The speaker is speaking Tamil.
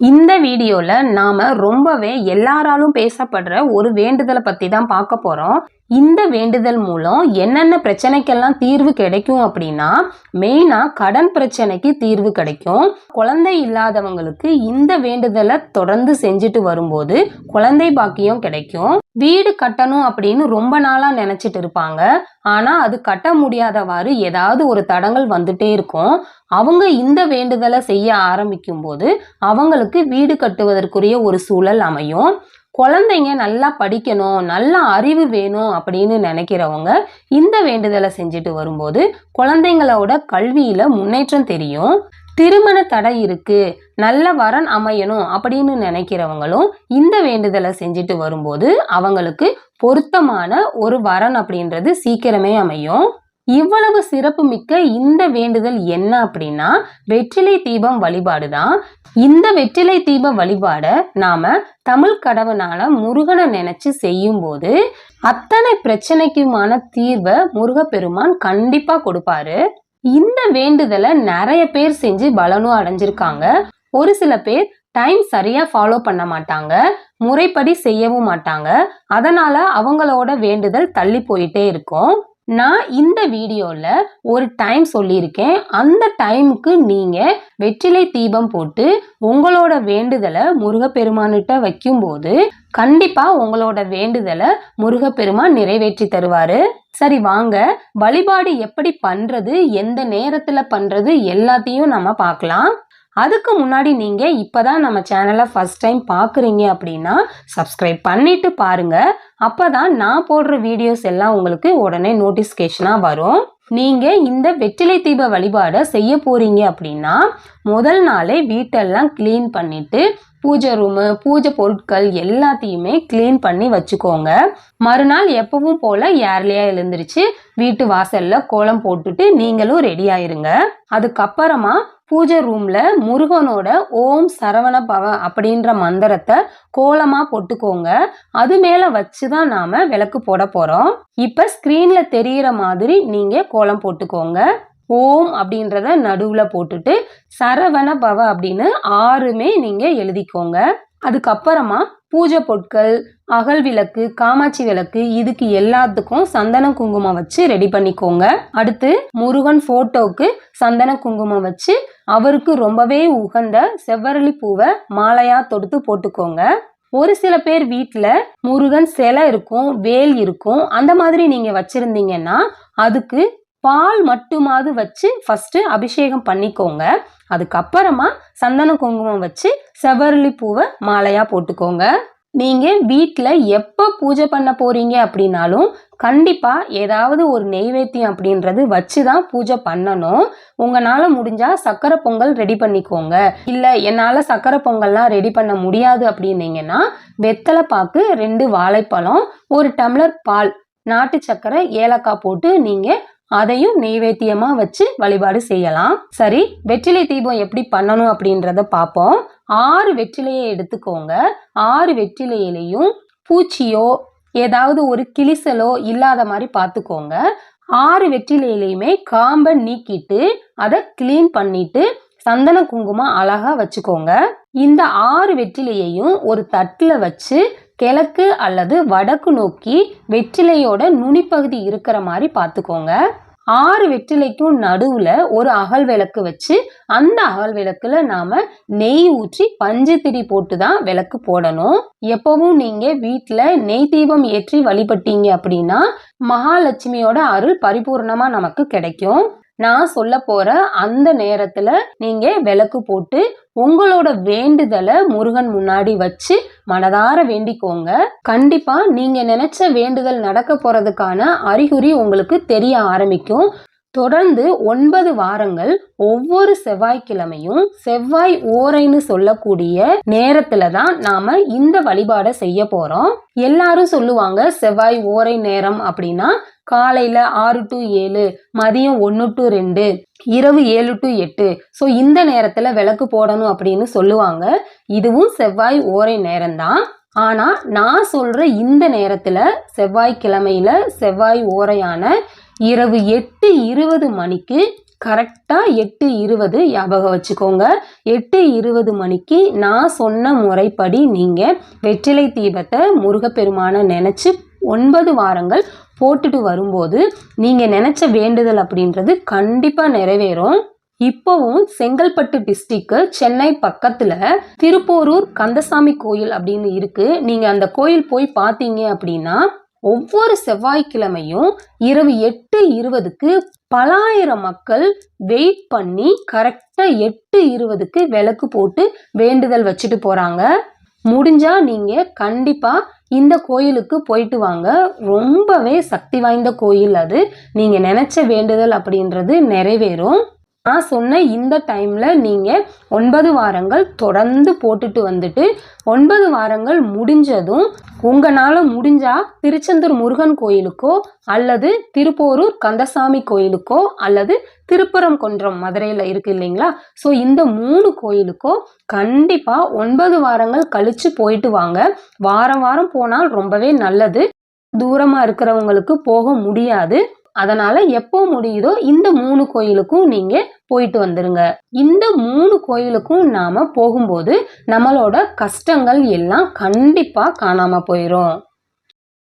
இந்த வீடியோல நாம ரொம்பவே எல்லாராலும் பேசப்படுற ஒரு வேண்டுதலை பத்தி தான் பார்க்க போறோம். இந்த வேண்டுதல் மூலம் என்னென்ன பிரச்சனைக்கெல்லாம் தீர்வு கிடைக்கும் அப்படின்னா மெயினா கடன் பிரச்சனைக்கு தீர்வு கிடைக்கும். குழந்தை இல்லாதவங்களுக்கு இந்த வேண்டுதலை தொடர்ந்து செஞ்சுட்டு வரும்போது குழந்தை பாக்கியம் கிடைக்கும். வீடு கட்டணும் அப்படின்னு ரொம்ப நாளா நினைச்சிட்டு இருப்பாங்க. ஆனா அது கட்ட முடியாதவாறு ஏதாவது ஒரு தடங்கள் வந்துட்டே இருக்கும். அவங்க இந்த வேண்டுதலை செய்ய ஆரம்பிக்கும் போது அவங்களுக்கு வீடு கட்டுவதற்குரிய ஒரு சூழல் அமையும். குழந்தைங்க நல்லா படிக்கணும் நல்ல அறிவு வேணும் அப்படின்னு நினைக்கிறவங்க இந்த வேண்டுதலை செஞ்சுட்டு வரும்போது குழந்தைங்களோட கல்வியில முன்னேற்றம் தெரியும். திருமண தடை இருக்கு. நல்ல வரன் அமையணும் அப்படின்னு நினைக்கிறவங்களும் இந்த வேண்டுதலை செஞ்சுட்டு வரும்போது அவங்களுக்கு பொருத்தமான ஒரு வரன் அப்படின்றது சீக்கிரமே அமையும். இவ்வளவு சிறப்பு மிக்க இந்த வேண்டுதல் என்ன அப்படின்னா வெற்றிலை தீபம் வழிபாடு தான். இந்த வெற்றிலை தீப வழிபாட நாம தமிழ் கடவுனால முருகனை நினைச்சு செய்யும் போது அத்தனை பிரச்சனைக்குமான தீர்வை முருகப்பெருமான் கண்டிப்பா கொடுப்பாரு. இந்த வேண்டுதலை நிறைய பேர் செஞ்சு பலனும் அடைஞ்சிருக்காங்க. ஒரு சில பேர் டைம் சரியா ஃபாலோ பண்ண மாட்டாங்க. முறைப்படி செய்யவும் மாட்டாங்க. அதனால அவங்களோட வேண்டுதல் தள்ளி போயிட்டே இருக்கும். நான் இந்த வீடியோல ஒரு டைம் சொல்லியிருக்கேன். அந்த டைமுக்கு நீங்க வெற்றிலை தீபம் போட்டு உங்களோட வேண்டுதலை முருகப்பெருமான்கிட்ட வைக்கும்போது கண்டிப்பா உங்களோட வேண்டுதலை முருகப்பெருமான் நிறைவேற்றி தருவாரு. சரி வாங்க. வழிபாடு எப்படி பண்றது எந்த நேரத்துல பண்றது எல்லாத்தையும் நம்ம பார்க்கலாம். அதுக்கு முன்னாடி நீங்க இப்பதான் நம்ம சேனலை ஃபர்ஸ்ட் டைம் பார்க்குறீங்க அப்படின்னா சப்ஸ்கிரைப் பண்ணிட்டு பாருங்க. அப்பதான் நான் போடுற வீடியோஸ் எல்லாம் உங்களுக்கு உடனே நோட்டிஃபிகேஷனாக வரும். நீங்க இந்த வெற்றிலை தீப வழிபாடை செய்ய போறீங்க அப்படின்னா முதல் நாளே வீட்டெல்லாம் க்ளீன் பண்ணிட்டு பூஜை ரூமு பூஜை பொருட்கள் எல்லாத்தையுமே க்ளீன் பண்ணி வச்சுக்கோங்க. மறுநாள் எப்பவும் போல ஏர்லியா எழுந்துருச்சு வீட்டு வாசல்ல கோலம் போட்டுட்டு நீங்களும் ரெடி ஆயிருங்க. அதுக்கப்புறமா பூஜை ரூம்ல முருகனோட ஓம் சரவண பவ அப்படின்ற மந்திரத்தை கோலமா போட்டுக்கோங்க. அது மேல வச்சுதான் நாம விளக்கு போட போறோம். இப்ப ஸ்கிரீன்ல தெரியற மாதிரி நீங்க கோலம் போட்டுக்கோங்க. ஓம் அப்படின்றத நடுவில் போட்டுட்டு சரவண பவ அப்படின்னு ஆறுமே நீங்கள் எழுதிக்கோங்க. அதுக்கப்புறமா பூஜை பொருட்கள் அகல் விளக்கு காமாட்சி விளக்கு இதுக்கு எல்லாத்துக்கும் சந்தன குங்குமம் வச்சு ரெடி பண்ணிக்கோங்க. அடுத்து முருகன் போட்டோவுக்கு சந்தன குங்குமம் வச்சு அவருக்கு ரொம்பவே உகந்த செவ்வரளி பூவை மாலையா தொடுத்து போட்டுக்கோங்க. ஒரு சில பேர் வீட்டில் முருகன் சிலை இருக்கும் வேல் இருக்கும் அந்த மாதிரி நீங்கள் வச்சுருந்தீங்கன்னா அதுக்கு பால் மட்டுமாவது வச்சு ஃபஸ்ட்டு அபிஷேகம் பண்ணிக்கோங்க. அதுக்கப்புறமா சந்தன குங்குமம் வச்சு செவ்வரளி பூவை மாலையாக போட்டுக்கோங்க. நீங்கள் வீட்டில் எப்போ பூஜை பண்ண போகிறீங்க அப்படின்னாலும் கண்டிப்பாக ஏதாவது ஒரு நெய்வேத்தியம் அப்படின்றது வச்சு தான் பூஜை பண்ணணும். உங்களால் முடிஞ்சால் சக்கரை பொங்கல் ரெடி பண்ணிக்கோங்க. இல்லை என்னால் சக்கரை பொங்கல்லாம் ரெடி பண்ண முடியாது அப்படின்னீங்கன்னா வெத்தலை பாக்கு ரெண்டு வாழைப்பழம் ஒரு டம்ளர் பால் நாட்டு சக்கரை ஏலக்காய் போட்டு நீங்கள் அதையும் நெய்வேத்தியமா வச்சு வழிபாடு செய்யலாம். சரி வெற்றிலை தீபம் எப்படி பண்ணணும் அப்படின்றத பார்ப்போம் ஆறு வெற்றிலையை எடுத்துக்கோங்க. ஆறு வெற்றிலையிலையும் பூச்சியோ ஏதாவது ஒரு கிளிசலோ இல்லாத மாதிரி பார்த்துக்கோங்க. ஆறு வெற்றிலையிலையுமே காம்பை நீக்கிட்டு அதை க்ளீன் பண்ணிட்டு சந்தன குங்குமம் அழகா வச்சுக்கோங்க. இந்த ஆறு வெற்றிலையையும் ஒரு தட்டில் வச்சு கிழக்கு அல்லது வடக்கு நோக்கி வெற்றிலையோட நுனிப்பகுதி இருக்கிற மாதிரி பார்த்துக்கோங்க. ஆறு வெற்றிலைக்கும் நடுவில் ஒரு அகல் விளக்கு வச்சு அந்த அகல் விளக்குல நாம நெய் ஊற்றி பஞ்சு திரி போட்டு தான் விளக்கு போடணும். எப்பவும் நீங்க வீட்டில் நெய் தீபம் ஏற்றி வழிபட்டீங்க அப்படின்னா மகாலட்சுமியோட அருள் பரிபூர்ணமா நமக்கு கிடைக்கும். நான் சொல்ல போற அந்த நேரத்துல நீங்க விளக்கு போட்டு உங்களோட வேண்டுதலை முருகன் முன்னாடி வச்சு மனதார வேண்டிக்கோங்க. கண்டிப்பா நீங்க நினைச்ச வேண்டுதல் நடக்க போறதுக்கான அறிகுறி உங்களுக்கு தெரிய ஆரம்பிக்கும். தொடர்ந்து ஒன்பது வாரங்கள் ஒவ்வொரு செவ்வாய்க்கிழமையும் செவ்வாய் ஓரைன்னு சொல்லக்கூடிய நேரத்துல தான் நாம இந்த வழிபாடை செய்ய போறோம். எல்லாரும் சொல்லுவாங்க செவ்வாய் ஓரை நேரம் அப்படின்னா காலையில ஆறு டு ஏழு மதியம் ஒன்று டு ரெண்டு இரவு ஏழு டு எட்டு. ஸோ இந்த நேரத்துல விளக்கு போடணும் அப்படின்னு சொல்லுவாங்க. இதுவும் செவ்வாய் ஓரை நேரம்தான். ஆனால் நான் சொல்கிற இந்த நேரத்தில் செவ்வாய்க்கிழமையில் செவ்வாய் ஓரையான இரவு எட்டு இருபது மணிக்கு கரெக்டாக எட்டு இருபது ஞாபகம் வச்சுக்கோங்க. எட்டு இருபது மணிக்கு நான் சொன்ன முறைப்படி நீங்கள் வெற்றிலை தீபத்தை முருகப்பெருமானை நினச்சி ஒன்பது வாரங்கள் போட்டுட்டு வரும்போது நீங்கள் நினச்ச வேண்டுதல் அப்படின்றது கண்டிப்பாக நிறைவேறும். இப்போவும் செங்கல்பட்டு டிஸ்ட்ரிக்கு சென்னை பக்கத்துல திருப்போரூர் கந்தசாமி கோயில் அப்படின்னு இருக்கு. நீங்க அந்த கோயில் போய் பார்த்தீங்க அப்படின்னா ஒவ்வொரு செவ்வாய்க்கிழமையும் இரவு எட்டு இருபதுக்கு பலாயிரம் மக்கள் வெயிட் பண்ணி கரெக்டா எட்டு இருபதுக்கு விளக்கு போட்டு வேண்டுதல் வச்சுட்டு போறாங்க. முடிஞ்சா நீங்க கண்டிப்பா இந்த கோயிலுக்கு போயிட்டு வாங்க. ரொம்பவே சக்தி வாய்ந்த கோயில் அது. நீங்க நினைச்ச வேண்டுதல் அப்படின்றது நிறைவேறும். நான் சொன்ன இந்த டைமில் நீங்கள் ஒன்பது வாரங்கள் தொடர்ந்து போட்டுட்டு வந்துட்டு ஒன்பது வாரங்கள் முடிஞ்சதும் உங்களால் முடிஞ்சால் திருச்செந்தூர் முருகன் கோயிலுக்கோ அல்லது திருப்போரூர் கந்தசாமி கோயிலுக்கோ அல்லது திருப்பரங்குன்றம் மதுரையில் இருக்கு இல்லைங்களா? ஸோ இந்த மூணு கோயிலுக்கோ கண்டிப்பாக ஒன்பது வாரங்கள் கழித்து போயிட்டு வாங்க. வாரம் வாரம் போனால் ரொம்பவே நல்லது. தூரமாக இருக்கிறவங்களுக்கு போக முடியாது. அதனால் எப்போ முடியுதோ இந்த மூணு கோயிலுக்கும் நீங்கள் போயிட்டு வந்துருங்க. இந்த மூணு கோயிலுக்கும் நாம போகும்போது நம்மளோட கஷ்டங்கள் எல்லாம் கண்டிப்பா காணாம போயிடும்